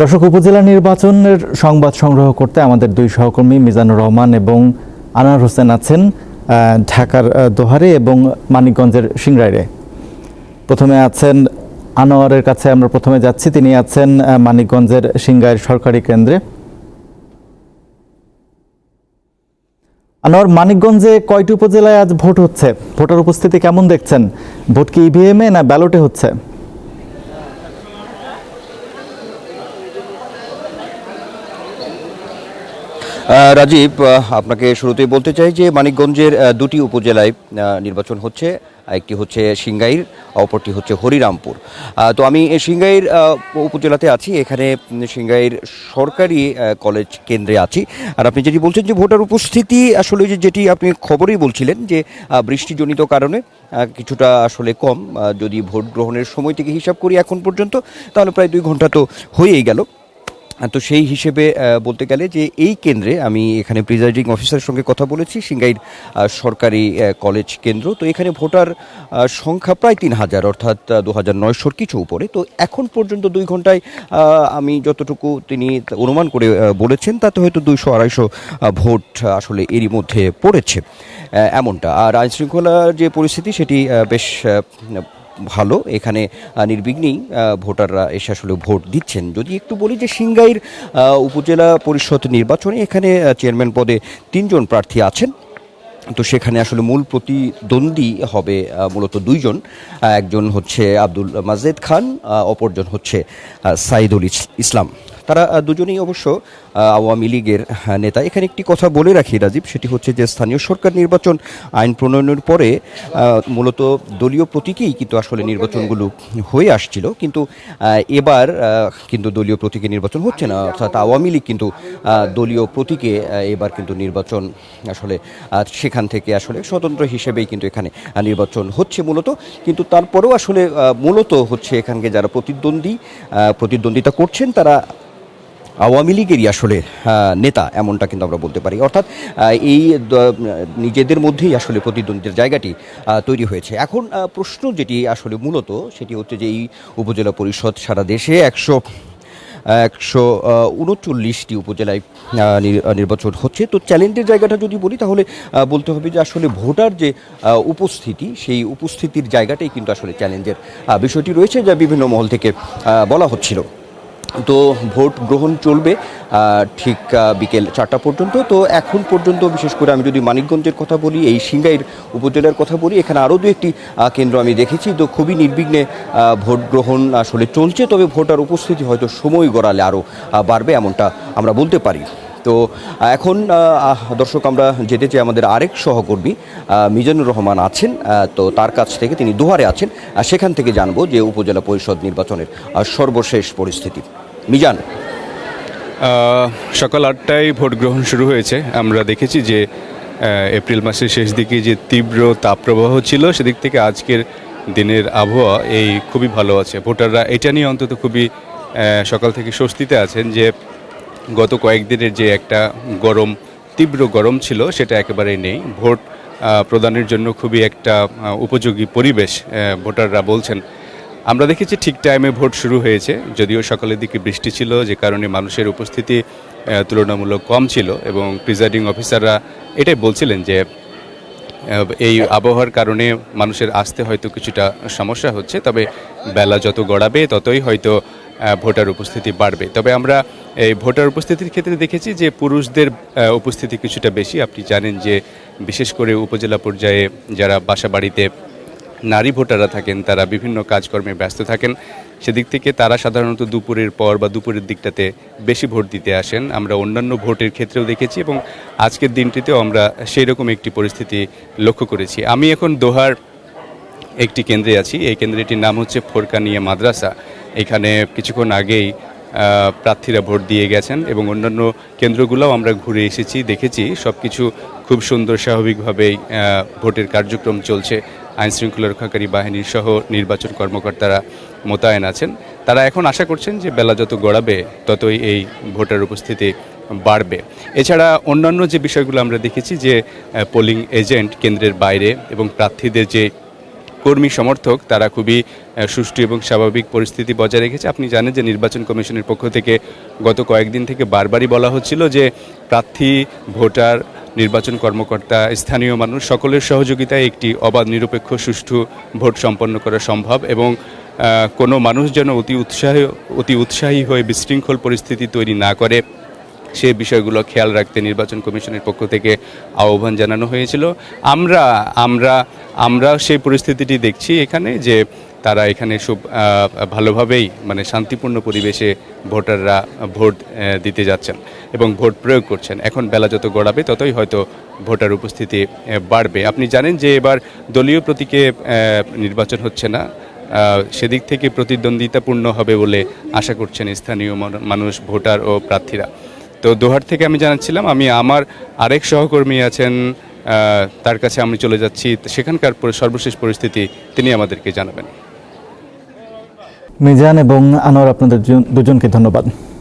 দর্শক, উপজেলা নির্বাচনের সংবাদ সংগ্রহ করতে আমাদের দুই সহকর্মী মিজানুর রহমান এবং আনার হোসেন আছেন ঢাকার দোহারে এবং মানিকগঞ্জের সিংড়াইরে প্রথমে আছেন আনোয়ারের কাছে আমরা প্রথমে যাচ্ছি। তিনি আছেন মানিকগঞ্জের সিংগাইর সরকারি কেন্দ্রে। আনোয়ার, মানিকগঞ্জে কয়টি উপজেলায় আজ ভোট হচ্ছে? ভোটার উপস্থিতি কেমন দেখছেন? ভোট কি ইভিএমে না ব্যালটে হচ্ছে? রাজীব আপনাকে শুরুতেই বলতে চাই যে মানিকগঞ্জের দুটি উপজেলায় নির্বাচন হচ্ছে। একটি হচ্ছে সিংগাইর অপরটি হচ্ছে হরিরামপুর। তো আমি এই সিংগাইর উপজেলাতে আছি। এখানে উম, সিংগাইর সরকারি কলেজ কেন্দ্রে আছি। আর আপনি যেটি বলছেন যে ভোটার উপস্থিতি আসলে যে যেটি আপনি খবরেই বলছিলেন যে বৃষ্টিজনিত কারণে কিছুটা আসলে কম। যদি ভোট গ্রহণের সময় থেকে হিসাব করি এখন পর্যন্ত তাহলে প্রায় দুই ঘণ্টা তো হয়েই গেল। তো সেই হিসেবে বলতে গেলে যে এই কেন্দ্রে আমি এখানে প্রিজাইডিং অফিসারের সঙ্গে কথা বলেছি, সিঙ্গাইর সরকারি কলেজ কেন্দ্র। তো এখানে ভোটার সংখ্যা প্রায় তিন হাজার, অর্থাৎ দু হাজার নয়শোর কিছু উপরে। তো এখন পর্যন্ত দুই ঘন্টায় আমি যতটুকু তিনি অনুমান করে বলেছেন, তাতে হয়তো দুইশো আড়াইশো ভোট আসলে এরই মধ্যে পড়েছে এমনটা। আর আইনশৃঙ্খলার যে পরিস্থিতি, সেটি বেশ ভালো। এখানে নির্বিঘ্নেই ভোটাররা এসে আসলে ভোট দিচ্ছেন। যদি একটু বলি যে সিংগাইর উপজেলা পরিষদ নির্বাচনে এখানে চেয়ারম্যান পদে তিনজন প্রার্থী আছেন। তো সেখানে আসলে মূল প্রতিদ্বন্দ্বী হবে মূলত দুইজন। একজন হচ্ছে আব্দুল মাজেদ খান অপরজন হচ্ছে সাইদুল ইস- ইসলাম। তারা দুজনেই অবশ্য আওয়ামী লীগের নেতা। এখানে একটি কথা বলে রাখি রাজীব, সেটি হচ্ছে যে স্থানীয় সরকার নির্বাচন আইন প্রণয়নের পরে মূলত দলীয় প্রতীকেই কিন্তু আসলে নির্বাচনগুলো হয়ে আসছিল। কিন্তু এবার কিন্তু দলীয় প্রতীকে নির্বাচন হচ্ছে না। অর্থাৎ আওয়ামী লীগ কিন্তু দলীয় প্রতীকে এবার কিন্তু নির্বাচন আসলে সেখান থেকে আসলে স্বতন্ত্র হিসেবেই কিন্তু এখানে নির্বাচন হচ্ছে মূলত। কিন্তু তারপরেও আসলে মূলত হচ্ছে এখানকে যারা প্রতিদ্বন্দ্বী প্রতিদ্বন্দ্বিতা করছেন, তারা আওয়ামী লীগেরই আসলে নেতা এমনটা কিন্তু আমরা বলতে পারি। অর্থাৎ এই নিজেদের মধ্যেই আসলে প্রতিদ্বন্দ্বিতার জায়গাটি তৈরি হয়েছে। এখন প্রশ্ন যেটি আসলে মূলত, সেটি হচ্ছে যে এই উপজেলা পরিষদ সারা দেশে একশো একশো উনচল্লিশটি উপজেলায় নির্বাচন হচ্ছে। তো চ্যালেঞ্জের জায়গাটা যদি বলি, তাহলে বলতে হবে যে আসলে ভোটার যে উপস্থিতি, সেই উপস্থিতির জায়গাটাই কিন্তু আসলে চ্যালেঞ্জের বিষয়টি রয়েছে, যা বিভিন্ন মহল থেকে বলা হচ্ছিল। তো ভোট গ্রহণ চলবে ঠিক বিকেল চারটা পর্যন্ত। তো এখন পর্যন্ত বিশেষ করে আমি যদি মানিকগঞ্জের কথা বলি, এই সিংগাইর উপজেলার কথা বলি, এখানে আরও দু একটি কেন্দ্র আমি দেখেছি। তো খুবই নির্বিঘ্নে ভোট গ্রহণ আসলে চলছে, তবে ভোটার উপস্থিতি হয়তো সময় গড়ালে আরও বাড়বে এমনটা আমরা বলতে পারি। তো এখন দর্শক, আমরা যেতে চাই আমাদের আরেক সহকর্মী মিজানুর রহমান আছেন তো তার কাছ থেকে তিনি দুহারে আছেন সেখান থেকে জানব যে উপজেলা পরিষদ নির্বাচনের সর্বশেষ পরিস্থিতি। মিজান। সকাল আটটায় ভোট গ্রহণ শুরু হয়েছে। আমরা দেখেছি যে এপ্রিল মাসের শেষ দিকে যে তীব্র তাপপ্রবাহ ছিল, সেদিক থেকে আজকের দিনের আবহাওয়া এই খুবই ভালো আছে। ভোটাররা এটা নিয়ে অন্তত খুবই সকাল থেকে স্বস্তিতে আছেন যে গত কয়েকদিনের যে একটা গরম, তীব্র গরম ছিল, সেটা একেবারে নেই। ভোট প্রদানের জন্য খুবই একটা উপযোগী পরিবেশ ভোটাররা বলছেন। আমরা দেখেছি ঠিক টাইমে ভোট শুরু হয়েছে, যদিও সকালের দিকে বৃষ্টি ছিল, যে কারণে মানুষের উপস্থিতি তুলনামূলক কম ছিল এবং প্রিজাইডিং অফিসাররা এটাই বলছিলেন যে এই আবহাওয়ার কারণে মানুষের আসতে হয়তো কিছুটা সমস্যা হচ্ছে, তবে বেলা যত গড়াবে, ততই হয়তো ভোটার উপস্থিতি বাড়বে। তবে আমরা এই ভোটার উপস্থিতির ক্ষেত্রে দেখেছি যে পুরুষদের উপস্থিতি কিছুটা বেশি। আপনি জানেন যে বিশেষ করে উপজেলা পর্যায়ে যারা বাসা বাড়িতে নারী ভোটাররা থাকেন, তারা বিভিন্ন কাজকর্মে ব্যস্ত থাকেন। সেদিক থেকে তারা সাধারণত দুপুরের পর বা দুপুরের দিকটাতে বেশি ভোট দিতে আসেন। আমরা অন্যান্য ভোটের ক্ষেত্রেও দেখেছি এবং আজকের দিনটিতেও আমরা সেই রকম একটি পরিস্থিতি লক্ষ্য করেছি। আমি এখন দোহার একটি কেন্দ্রে আছি। এই কেন্দ্রটির নাম হচ্ছে ফোরকানিয়া মাদ্রাসা। এখানে কিছুক্ষণ আগেই প্রার্থীরা ভোট দিয়ে গেছেন এবং অন্যান্য কেন্দ্রগুলোও আমরা ঘুরে এসেছি, দেখেছি। সব কিছু খুব সুন্দর স্বাভাবিকভাবেই ভোটের কার্যক্রম চলছে। আইন শৃঙ্খলা রক্ষাকারী বাহিনীর সহ নির্বাচন কর্মকর্তারা মোতায়েন আছেন। তারা এখন আশা করছেন যে বেলা যত গড়াবে, ততই এই ভোটার উপস্থিতি বাড়বে। এছাড়া অন্যান্য যে বিষয়গুলো আমরা দেখেছি যে পোলিং এজেন্ট কেন্দ্রের বাইরে এবং প্রার্থীদের যে কর্মী সমর্থক, তারা খুবই সুষ্ঠু এবং স্বাভাবিক পরিস্থিতি বজায় রেখেছে। আপনি জানেন যে নির্বাচন কমিশনের পক্ষ থেকে গত কয়েকদিন থেকে বারবারই বলা হচ্ছিল যে প্রার্থী, ভোটার, নির্বাচন কর্মকর্তা, স্থানীয় মানুষ সকলের সহযোগিতায় একটি অবাধ, নিরপেক্ষ, সুষ্ঠু ভোট সম্পন্ন করা সম্ভব এবং কোনো মানুষ যেন অতি উৎসাহী অতি উৎসাহী হয়ে বিশৃঙ্খল পরিস্থিতি তৈরি না করে। সে বিষয়গুলো খেয়াল রাখতে নির্বাচন কমিশনের পক্ষ থেকে আহ্বান জানানো হয়েছিল। আমরা আমরা আমরা সেই পরিস্থিতিটি দেখছি এখানে যে তারা এখানে আহ, ভালোভাবেই মানে শান্তিপূর্ণ পরিবেশে ভোটাররা ভোট দিতে যাচ্ছেন এবং ভোট প্রয়োগ করছেন। এখন বেলা যত গড়াবে ততই হয়তো ভোটার উপস্থিতি বাড়বে। আপনি জানেন যে এবার দলীয় প্রতীকে নির্বাচন হচ্ছে না। সেদিক থেকে প্রতিদ্বন্দ্বিতাপূর্ণ হবে বলে আশা করছেন স্থানীয় মানুষ ভোটার ও প্রার্থীরা। তো দোহার থেকে আমি জানাচ্ছিলাম, আমি আমার আরেক সহকর্মী আছেন তার কাছে আমি চলে যাচ্ছি। সেখানকার সর্বশেষ পরিস্থিতি তিনি আমাদেরকে জানাবেন। মিজান এবং আনোয়ার, আপনাদের দুজনকে ধন্যবাদ।